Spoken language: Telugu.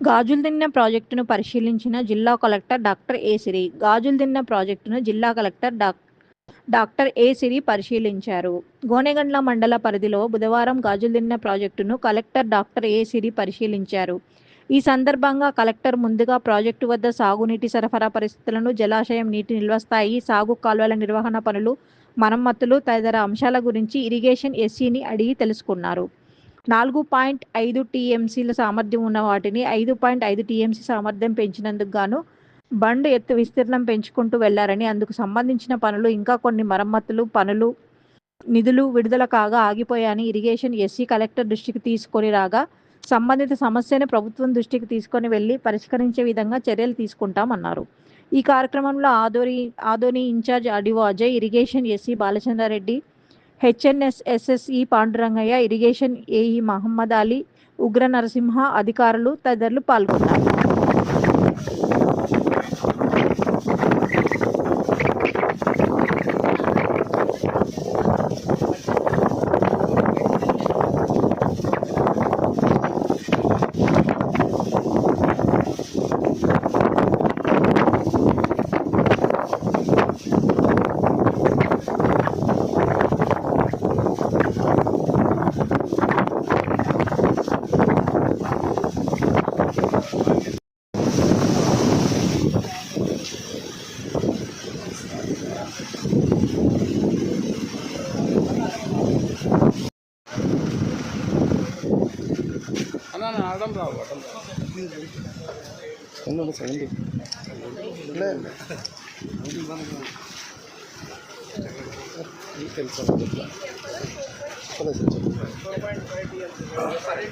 గాజుల్దిన్నె ప్రాజెక్టును పరిశీలించిన జిల్లా కలెక్టర్ డాక్టర్ ఏ సిరి. గాజుల్దిన్నె ప్రాజెక్టును జిల్లా collector doc doctor A Siri పరిశీలించారు. గోనెగండ్ల మండల పరిధిలో బుధవారం గాజుల్దిన్నె ప్రాజెక్టును కలెక్టర్ డాక్టర్ ఏ సిరి పరిశీలించారు. ఈ సందర్భంగా కలెక్టర్ ముందుగా ప్రాజెక్టు వద్ద సాగునీటి సరఫరా పరిస్థితులను జలాశయం నీటి నిల్వస్థాయి సాగు కాలువల నిర్వహణ పనులు మరమ్మతులు తదితర అంశాల గురించి ఇరిగేషన్ ఎస్సీని అడిగి తెలుసుకున్నారు. నాలుగు పాయింట్ ఐదు టీఎంసీల సామర్థ్యం ఉన్న వాటిని ఐదు పాయింట్ ఐదు టీఎంసీ సామర్థ్యం పెంచినందుకు గాను బండ్ ఎత్తు విస్తీర్ణం పెంచుకుంటూ వెళ్ళారని అందుకు సంబంధించిన పనులు ఇంకా కొన్ని మరమ్మతులు పనులు నిధులు విడుదల కాగా ఆగిపోయాయని ఇరిగేషన్ ఎస్సీ కలెక్టర్ దృష్టికి తీసుకొని రాగా సంబంధిత సమస్యను ప్రభుత్వం దృష్టికి తీసుకొని వెళ్ళి పరిష్కరించే విధంగా చర్యలు తీసుకుంటామన్నారు. ఈ కార్యక్రమంలో Adoni Adoni in-charge అడివో Ajay irrigation SE Balachandra Reddy HNS SSE Pandurangaiah irrigation AE Mohammad Ali Ugra Narasimha అధికారులు తదితరులు పాల్గొన్నారు. എന്നുള്ള സൗണ്ട് ഇല്ല അല്ല ഈ ಕೆಲಸ ಸರಿ